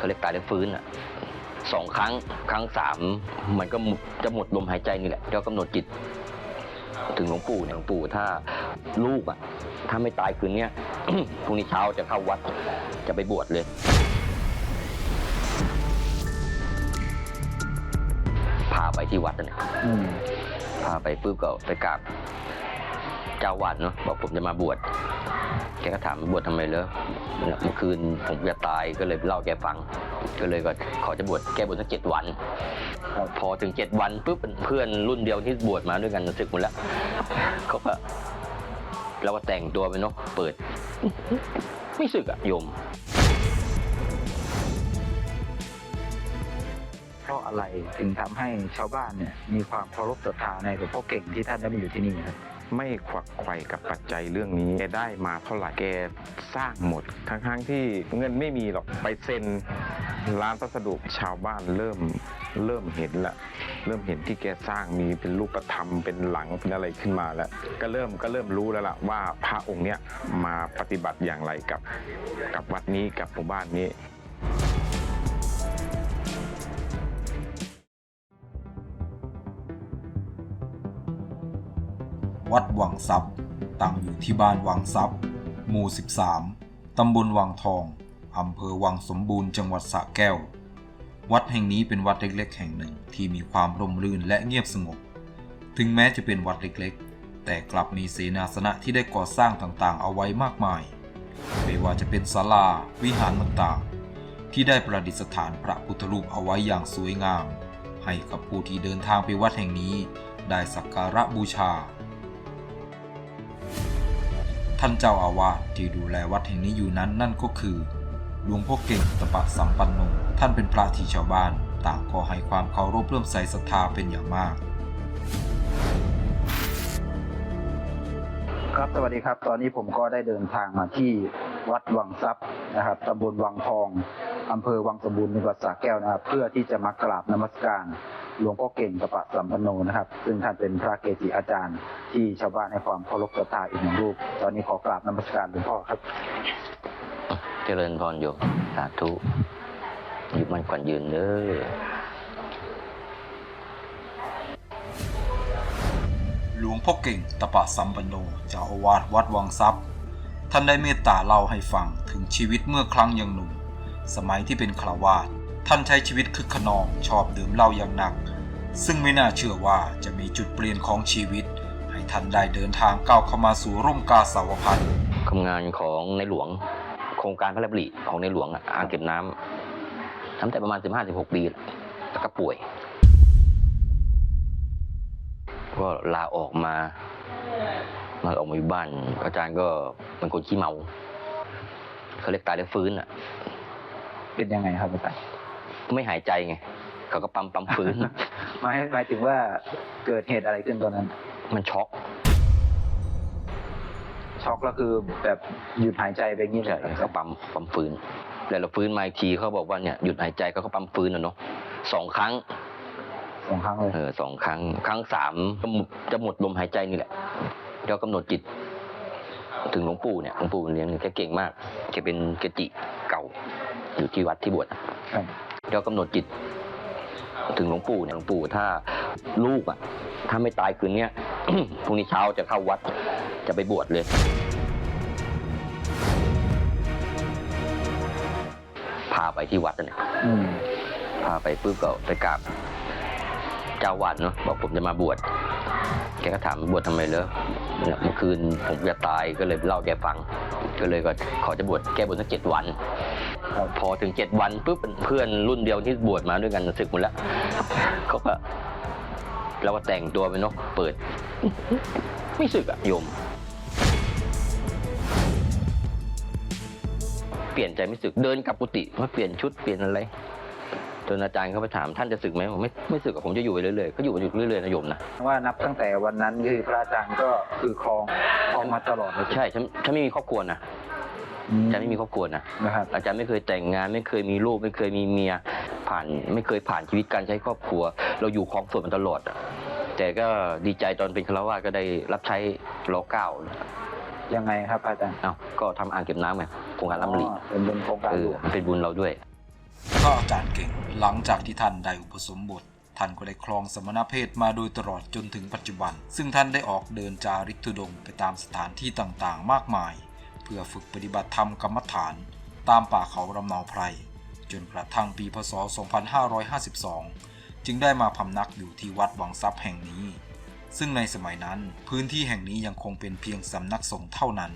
เขาเรียกตายแล้วฟื้นอะสองครั้งครั้งสามมันก็หมดจะหมดลมหายใจนี่แหละเจ้ากำหนดจิต ถึงหลวงปู่เนี่ยหลวงปู่ถ้าลูกอะ ถ้าไม่ตายคืนเนี้ยพรุ่งนี้เช้าจะเข้าวัดจะไปบวชเลยพาไปที่วัดน่ะเนี่ยอืมพาไปปุ๊บก็ไปกราบเจ้าวัดเนาะบอกผมจะมาบวช แกก็ถามบวชทำไมเลยเมื่อคืนผมจะตายก็เลยเล่าแกฟัง ก็เลยก็ขอจะบวชแกบวชสักเจ็ดวัน พอถึงเจ็ดวันปุ๊บเพื่อนรุ่นเดียวที่บวชมาด้วยกันศึกหมดแล้วเขาก็เราก็แต่งตัวไปเนาะเปิด ไม่ศึกอะโยมเพราะอะไรถึงทำให้ชาวบ้านเนี่ยมีความเคารพศรัทธาในหลวงพ่อเก่งที่ท่านได้มาอยู่ที่นี่ครับ ไม่ขวักไขว่กับปัจจัยเรื่องนี้แกได้มาเท่าไหร่แกสร้างหมดทั้งๆที่เงินไม่มีหรอกไปเซ็นร้านพัสดุชาวบ้านเริ่มเริ่มเห็นละเริ่มเห็นที่แกสร้างมีเป็นรูปธรรมเป็นหลังเป็นอะไรขึ้นมาแล้ว ก็เริ่มก็เริ่มรู้แล้วล่ะว่าพระองค์เนี้ยมาปฏิบัติอย่างไรกับ กับวัดนี้กับหมู่บ้านนี้ วัดวังทรัพย์ตั้งอยู่ที่บ้านวังทรัพย์ หมู่ 13 ตำบลวังทอง อำเภอวังสมบูรณ์จังหวัดสระแก้ว วัดแห่งนี้เป็นวัดเล็กๆ แห่งหนึ่งที่มีความร่มรื่นและเงียบสงบ ถึงแม้จะเป็นวัดเล็กๆ แต่กลับมีเสนาสนะที่ได้ก่อสร้างต่างๆ เอาไว้มากมาย ไม่ว่าจะเป็นศาลา วิหารต่างๆ ที่ได้ประดิษฐานพระพุทธรูปเอาไว้อย่างสวยงาม ให้กับผู้ที่เดินทางไปวัดแห่งนี้ได้สักการะบูชา ท่านเจ้าอาวาสที่ดูแลวัดแห่งนี้อยู่นั้นนั่นก็คือหลวงพ่อเก่งตปะสัมปันโนท่านเป็นพระที่ชาวบ้าน ต่างก็ให้ความเคารพเลื่อมใสศรัทธาเป็นอย่างมาก ครับสวัสดีครับ ตอนนี้ผมก็ได้เดินทางมาที่วัดวังทรัพย์นะครับตำบลวังทองอำเภอวังสมบูรณ์จังหวัดสระแก้วนะครับ เพื่อที่จะมากราบนมัสการ หลวงพ่อเก่งตะปะสัมปันโนนะครับ ซึ่งท่านเป็นพระเกจิอาจารย์ที่ชาวบ้านให้ความเคารพศรัทธาอีกหนึ่งรูป ตอนนี้ขอกราบนมัสการหลวงพ่อครับ เจริญพรโยมสาธุอยุมันก่อนยืนเด้อหลวงพ่อเก่งตะปะสัมปันโนเจ้าอาวาสวัดวังทรัพย์ ท่านได้เมตตาเล่าให้ฟังถึงชีวิตเมื่อครั้งยังหนุ่ม สมัยที่เป็นคราวาส ท่านใช้ชีวิตคึกขนองชอบดื่มเหล้าอย่างหนัก ซึ่งไม่น่าเชื่อว่าจะมีจุดเปลี่ยนของชีวิต ให้ท่านได้เดินทางก้าวเข้ามาสู่ร่มกาสาวพันธ์ทำงานของในหลวง โครงการพระราชดำริของในหลวงอะอ่างเก็บน้ำทำแต่ประมาณ 15-16 ปีแล้วก็ป่วย ก็ลาออกมามาออกมาอยู่บ้าน อาจารย์ก็เป็นคนขี้เมาเขาเรียกตายแล้วฟื้นอะ เป็นยังไงครับอาจารย์ ไม่หายใจไงเขาก็ปั๊มปั๊มฟื้นหมายหมายถึงว่าเกิดเหตุอะไรขึ้นตอนนั้น มันช็อกช็อกแล้วคือแบบหยุดหายใจไปอย่างนี้เลใช่ยเขาปั๊มปั๊มฟื้นแล้วเราฟื้นมาอีกทีเขาบอกว่าเนี่ยหยุดหายใจเขาก็ปั๊มฟื้นอะเนาะสองครั้งสองครั้งเลยเออสองครั้ง ครั้งสามก็หมดจะหมดลมหายใจนี่แหละเจ้ากำหนดจิต ถึงหลวงปู่เนี่ยหลวงปู่เลี้ยงแกเก่งมากแกเป็นเกจิเก่าอยู่ที่วัดที่บวชอะ ครับ เจ้ากำหนดจิต ถึงหลวงปู่เนี่ยหลวงปู่ถ้าลูกอะ ถ้าไม่ตายคืนเนี้ยพรุ่งนี้เช้าจะเข้าวัดจะไปบวชเลยพาไปที่วัดน่ะเนี่ยอืมพาไปปุ๊บก็ไปกราบเจ้าวัดเนาะบอกผมจะมาบวชแกก็ถามบวชทำไมเลยเมื่อคืนผมจะตายก็เลยเล่าให้แกฟัง ก็เลยก็ขอจะบวชแก้บวชสักเจ็ดวันครับ พอถึงเจ็ดวันปุ๊บเพื่อนรุ่นเดียวที่บวชมาด้วยกันศึกหมดแล้วเขาก็เราก็แต่งตัวไปเนาะเปิด ไม่ศึกอะโยม เปลี่ยนใจไม่ศึกเดินกลับกุฏิมาเปลี่ยนชุดเปลี่ยนอะไรจนอาจารย์เขาไปถามท่านจะศึกไหมผมไม่ไม่ศึกอะผมจะอยู่ไปเรื่อยๆก็อยู่อยู่เรื่อยๆนะโยมนะว่านับตั้งแต่วันนั้นคือพระอาจารย์ก็คือครองครองมาตลอดเลยใช่ฉันฉันไม่มีครอบครัวนะ อืมอาจารย์ไม่มีครอบครัวนะนะครับ อาจารย์ไม่เคยแต่งงาน ไม่เคยมีลูกไม่เคยมีเมียผ่าน ไม่เคยผ่านชีวิตการใช้ครอบครัว เราอยู่ครองส่วนมาตลอดอะแต่ก็ดีใจตอนเป็นฆราวาสก็ได้รับใช้รอเก้ายังไงครับอาจารย์เอ้าก็ทำอ่างเก็บน้ำไงโครงการรับรีอ๋อเป็นเป็นโครงการเอหลอวง มันเป็นบุญเราด้วย พระอาจารย์เก่งหลังจากที่ท่านได้อุปสมบท ท่านก็ได้ครองสมณเพศมาโดยตลอดจนถึงปัจจุบัน ซึ่งท่านได้ออกเดินจาริกธุดงค์ไปตามสถานที่ต่างๆ มากมายเพื่อฝึกปฏิบัติธรรมกรรมฐาน ตามป่าเขาลำเนาไพร จนกระทั่งปีพศ 2552 จึงได้มาพำนักอยู่ที่วัดวังทรัพย์แห่งนี้ ซึ่งในสมัยนั้นพื้นที่แห่งนี้ยังคงเป็นเพียงสำนักสงฆ์เท่านั้น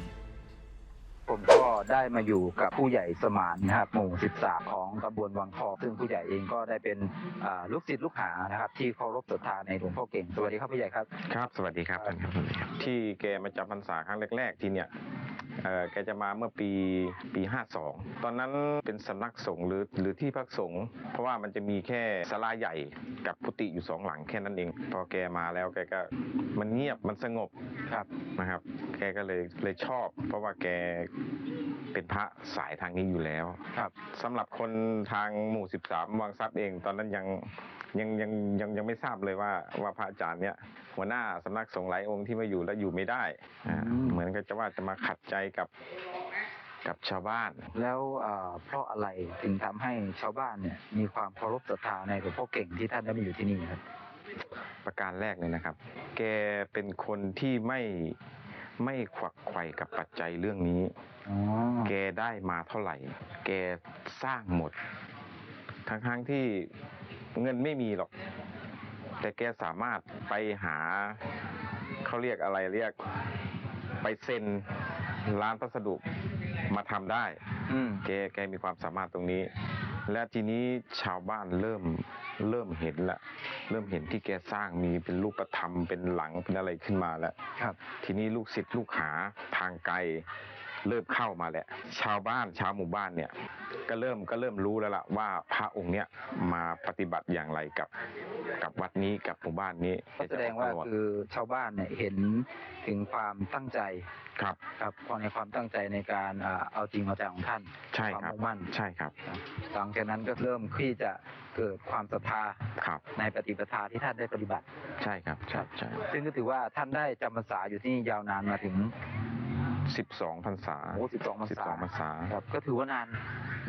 ผมก็ได้มาอยู่กับผู้ใหญ่สมานนะครับ หมู่ 13 ของตำบลวังทองซึ่งผู้ใหญ่เองก็ได้เป็นอ่าลูกศิษย์ลูกหานะครับ ที่เคารพศรัทธาในหลวงพ่อเก่ง สวัสดีครับผู้ใหญ่ครับ ครับ สวัสดีครับท่านครับสวัสดีครับที่แกมาจำพรรษาครั้งแรก ๆ ที่เนี่ยเอ่อ แกจะมาเมื่อปีปี 52 ตอนนั้นเป็นสำนักสงฆ์หรือหรือที่พักสงฆ์เพราะว่ามันจะมีแค่ศาลาใหญ่กับกุฏิอยู่สองหลังแค่นั้นเอง พอแกมาแล้วแกก็มันเงียบมันสงบครับนะครับ แกก็เลยเลยชอบ เพราะว่าแกเป็นพระสายทางนี้อยู่แล้วครับสำหรับคนทางหมู่ 13 วังทรัพย์เอง ตอนนั้นยัง ยังยังยังยังไม่ทราบเลยว่าว่าพระอาจารย์เนี่ยหัวหน้าสำนักสงฆ์หลายองค์ที่มาอยู่แล้วอยู่ไม่ได้อ่าอืมเหมือนกับจะว่าจะมาขัดใจกับกับชาวบ้าน แล้วอ่าเพราะอะไรถึงทำให้ชาวบ้านเนี่ยมีความเคารพศรัทธาในหลวงพ่อเก่งที่ท่านได้มาอยู่ที่นี่ครับประการแรกเลยนะครับ แกเป็นคนที่ไม่ไม่ขวักไขว่กับปัจจัยเรื่องนี้อ๋อแกได้มาเท่าไหร่ แกสร้างหมด ทั้งทั้งๆที่ เงินไม่มีหรอกแต่แกสามารถไปหาเขาเรียกอะไรเรียกไปเซ็นร้านพัสดุมาทำได้อืมแกแกมีความสามารถตรงนี้ และทีนี้ชาวบ้านเริ่มเริ่มเห็นละเริ่มเห็นที่แกสร้างมีเป็นรูปธรรมเป็นหลังเป็นอะไรขึ้นมาแล้วครับ ทีนี้ลูกศิษย์ลูกหาทางไกล เริ่มเข้ามาแหละ ชาวบ้านชาวหมู่บ้านเนี่ยก็เริ่มก็เริ่มรู้แล้วล่ะว่าพระองค์เนี้ยมาปฏิบัติอย่างไรกับกับวัดนี้กับหมู่บ้านนี้ก็แสดงว่าคือชาวบ้านเนี่ยเห็นถึงความตั้งใจครับครับพอในความตั้งใจในการอ่าเอาจริงเอาจังของท่านใช่ครับวามมุ่งมั่นใช่ครับหลังจากนั้นก็เริ่มที่จะเกิดความศรัทธาครับในปฏิปทาที่ท่านได้ปฏิบัติ ใช่ครับใช่ใช่ซึ่งก็ถือว่าท่านได้จำพรรษาอยู่ที่นี่ยาวนานมาถึง สิบสองพรรษาโอ้สิบสองพรรสิบษาสองพรรษาครับ ก็ถือว่านาน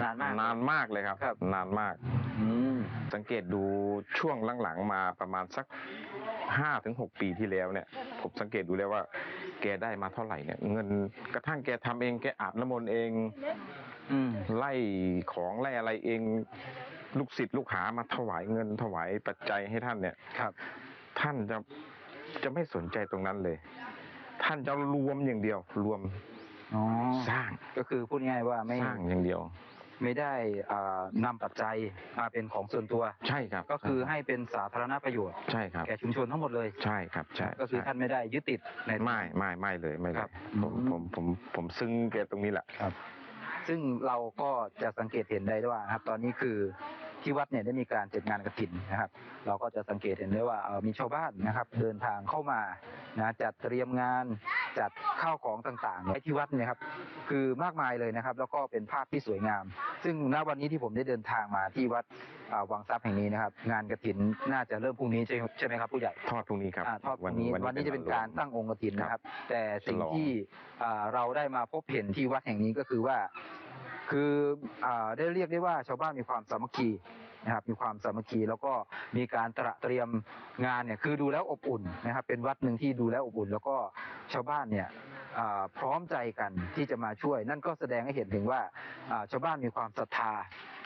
นานมาก นานมากเลยครับ ครับ นานมาก อืมสังเกตดูช่วงหลังๆมาประมาณสักห้าถึงหกปีที่แล้วเนี่ย ผมสังเกตดูแล้วว่า แกได้มาเท่าไหร่เนี่ย เงินกระทั่งแกทำเองแกอาบน้ำมนต์เอง อืมไล่ของไล่อะไรเอง ลูกศิษย์ลูกหามาถวายเงินถวายปัจจัยให้ท่านเนี่ย ครับ ท่านจะจะไม่สนใจตรงนั้นเลย ท่านจะรวมอย่างเดียว รวมอ๋อสร้างก็คือพูดง่ายๆว่าไม่สร้างอย่างเดียว ไม่ได้อ่านำปัจจัยมาเป็นของส่วนตัว ใช่ครับก็คือให้เป็นสาธารณประโยชน์ ใช่ครับ แก่ชุมชนทั้งหมดเลย ใช่ครับใช่ก็คือใช่ท่านไม่ได้ยึดติดใน ไม่ไม่ไม่เลยไม่เลครัยบ ผมอืม ผมผมผมซึ้งแกตรงนี้แหละครับซึ่งเราก็จะสังเกตเห็นได้ว่านะครับ ตอนนี้คือ ที่วัดเนี่ยได้มีการจัดงานกฐินนะครับ เราก็จะสังเกตเห็นได้ว่าเอ่อมีชาวบ้านนะครับ เดินทางเข้ามานะจัดเตรียมงานจัดข้าวของต่างๆไว้ที่วัดเนี่ยครับคือมากมายเลยนะครับ แล้วก็เป็นภาพที่สวยงาม ซึ่งณวันนี้ที่ผมได้เดินทางมาที่วัดอ่าวังทรัพย์แห่งนี้นะครับ งานกฐินน่าจะเริ่มพรุ่งนี้ใช่ใช่ไหมครับผู้ใหญ่ทอดพรุ่งนี้ครับอ่าทอดวันนี้วันนี้จะเป็นการตั้งองค์กฐินนะครับ แต่สิ่งฉลองที่อ่าเราได้มาพบเห็นที่วัดแห่งนี้ก็คือว่า คืออได้เรียกได้ว่าชาวบ้านมีความสามัคคีนะครับมีความสามัคคีแล้วก็มีการตระเตรียมงานเนี่ยคือดูแล้วอบอุ่นนะครับ เป็นวัดหนึ่งที่ดูแล้วอบอุ่น แล้วก็ชาวบ้านเนี่ย พร้อมใจกันที่จะมาช่วย นั่นก็แสดงให้เห็นถึงว่าอ่าชาวบ้านมีความศรัทธา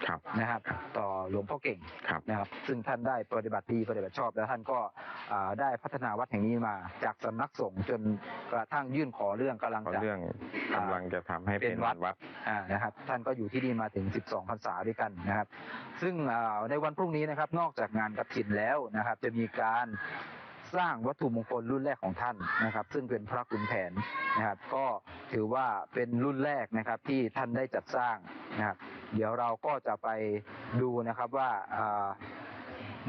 ครับนะครับ ต่อหลวงพ่อเก่งครับนะครับ ซึ่งท่านได้ปฏิบัติดีปฏิบัติชอบ แล้วท่านก็อ่าได้พัฒนาวัดแห่งนี้มา จากสำนักสงฆ์จนกระทั่งยื่นขอเรื่องกำลังเพราะจะเรื่องกำลังจะทำให้เป็เป็นนวัวัดดวัดอ่านะครับ ท่านก็อยู่ที่นี่มาถึง 12พรรษาด้วยกันนะครับ ซึ่งอ่าในวันพรุ่งนี้นะครับ นอกจากงานกฐินแล้วนะครับ จะมีการ สร้างวัตถุมงคลรุ่นแรกของท่านนะครับ ซึ่งเป็นพระขุนแผนนะครับ ก็ถือว่าเป็นรุ่นแรกนะครับที่ท่านได้จัดสร้างนะครับ เดี๋ยวเราก็จะไปดูนะครับว่า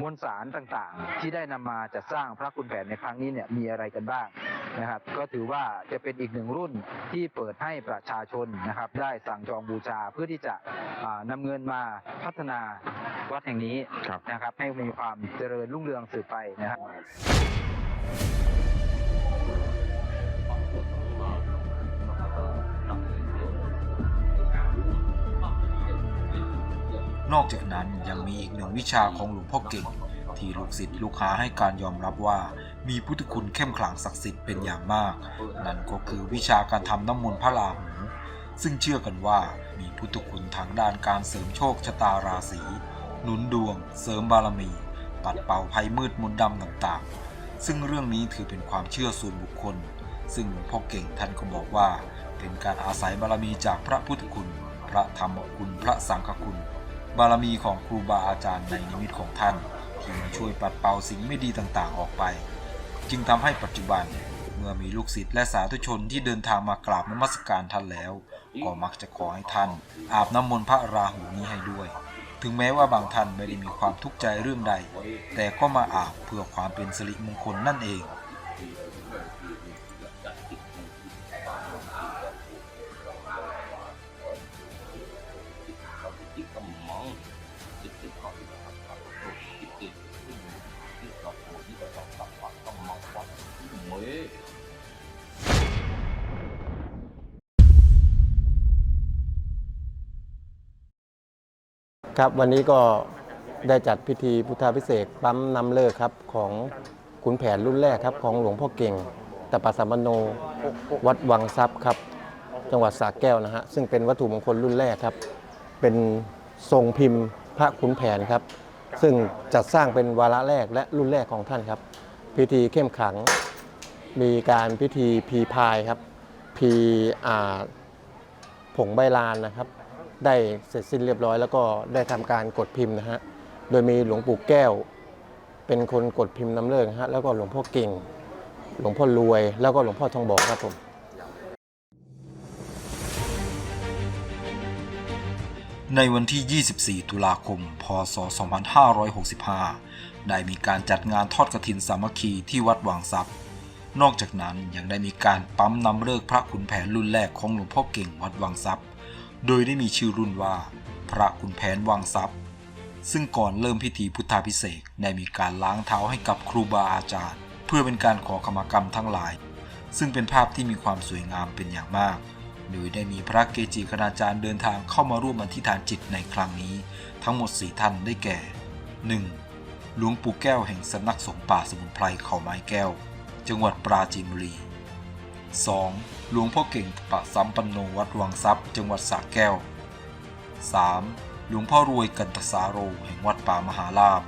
มวลสารต่างๆ ที่ได้นำมาจัดสร้างพระคุณแผนในครั้งนี้เนี่ยมีอะไรกันบ้าง นะครับก็ถือว่าจะเป็นอีกหนึ่งรุ่นที่เปิดให้ประชาชนนะครับ ได้สั่งจองบูชาเพื่อที่จะอ่านำเงินมาพัฒนาวัดแห่งนี้ครับนะครับ ให้มีความเจริญรุ่งเรืองสืบไปนะครับนนอกจากนั้นยังมีอีกหนึ่งวิชาของหลวงพ่อเก่ง ที่ลูกศิษย์ลูกหาให้การยอมรับว่า มีพุทธคุณเข้มขลังศักดิ์สิทธิ์เป็นอย่างมาก นั่นก็คือวิชาการทำน้ำมนต์พระราหูซึ่งเชื่อกันว่ามีพุทธคุณทางด้านการเสริมโชคชะตาราศีหนุนดวง เสริมบารมี ปัดเป่าภัยมืดมนต์ดำต่างๆ ซึ่งเรื่องนี้ถือเป็นความเชื่อส่วนบุคคล ซึ่งหลวงพ่อเก่งท่านก็บอกว่า เป็นการอาศัยบารมีจากพระพุทธคุณ พระธรรมคุณพระสังฆคุณ บารมีของครูบาอาจารย์ในนิมิตของท่าน ที่มาช่วยปัดเป่าสิ่งไม่ดีต่างๆออกไป จึงทำให้ปัจจุบัน เมื่อมีลูกศิษย์และสาธุชนที่เดินทางมากราบนมัสการท่านแล้ว ก็มักจะขอให้ท่าน อาบน้ำมนต์พระราหูนี้ให้ด้วย ถึงแม้ว่าบางท่านไม่ได้มีความทุกข์ใจเรื่องใด แต่ก็มาอาบเพื่อความเป็นสิริมงคลนั่นเอง ครับวันนี้ก็ได้จัดพิธีพุทธาพิเศษปั๊มนำเลิกครับของขุนแผนรุ่นแรกครับของหลวงพ่อเก่งตปาสัมปโนวัดวังทรัพย์ครับ จังหวัดสระแก้วนะฮะซึ่งเป็นวัตถุมงคลรุ่นแรกครับ เป็นทรงพิมพ์พระขุนแผนครับ ซึ่งจัดสร้างเป็นวาระแรกและรุ่นแรกของท่านครับ พิธีเข้มขังมีการพิธีพีพายครับพีอาผงใบลานนะครับ ได้เสร็จสิ้นเรียบร้อย แล้วก็ได้ทำการกดพิมพ์นะฮะ โดยมีหลวงปู่แก้ว เป็นคนกดพิมพ์นำเลิกนะฮะ แล้วก็หลวงพ่อเก่ง หลวงพ่อรวย แล้วก็หลวงพ่อทองบอกครับผมในวันที่ 24 ตุลาคม พศ 2565 ได้มีการจัดงานทอดกฐินสามัคคีที่วัดวังทรัพย์ นอกจากนั้นยังได้มีการปั๊มนำเลิกพระขุนแผนรุ่นแรกของหลวงพ่อเก่งวัดวังทรัพย์ โดยได้มีชื่อรุ่นว่า พระขุนแผนวังทรัพย์ ซึ่งก่อนเริ่มพิธีพุทธาพิเศษได้มีการล้างเท้าให้กับครูบาอาจารย์ เพื่อเป็นการขอขมากรรมทั้งหลาย ซึ่งเป็นภาพที่มีความสวยงามเป็นอย่างมาก โดยได้มีพระเกจิคณาจารย์เดินทางเข้ามาร่วมอธิษฐานจิตในครั้งนี้ ทั้งหมด 4 ท่านได้แก่ 1. หลวงปู่แก้วแห่งสำนักสงฆ์ป่าสมุนไพรเขาไม้แก้ว จังหวัดปราจีนบุรี 2. หลวงพ่อเก่งปะสัมปันโนวัดวังทรัพย์ จังหวัดสระแก้ว 3. หลวงพ่อรวยกันตสาโรแห่งวัดป่ามหาลาภ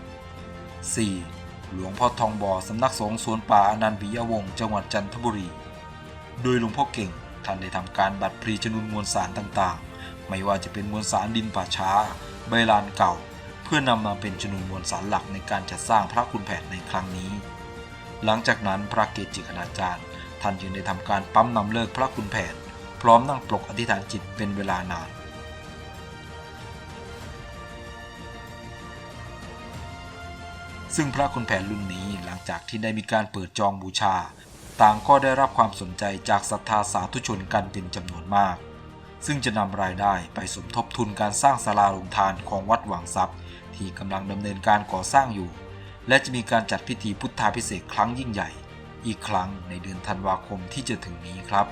4. หลวงพ่อทองบอสำนักสงฆ์สวนป่าอนันต์ปิยวงศ์จังหวัดจันทบุรี โดยหลวงพ่อเก่งท่านได้ทำการบัตรพรีชนุนมวลสารต่างๆ ไม่ว่าจะเป็นมวลสารดินป่าช้า ใบลานเก่า เพื่อนำมาเป็นชนวนมวลสารหลักในการจัดสร้างพระคุณแผนในครั้งนี้ หลังจากนั้นพระเกจิคณาจารย์ ท่านจึงได้ทำการปั๊มนำเลิกพระคุณแผน พร้อมนั่งปลกอธิษฐานจิตเป็นเวลานาน ซึ่งพระคุณแผนรุ่นนี้หลังจากที่ได้มีการเปิดจองบูชา ต่างก็ได้รับความสนใจจากศรัทธาสาธุชนกันเป็นจำนวนมาก ซึ่งจะนำรายได้ไปสมทบทุนการสร้างศาลาลงทานของวัดหวังทรัพย์ ที่กำลังดำเนินการก่อสร้างอยู่และจะมีการจัดพิธีพุทธาพิเศษครั้งยิ่งใหญ่ อีกครั้งในเดือนธันวาคมที่จะถึงนี้ครับ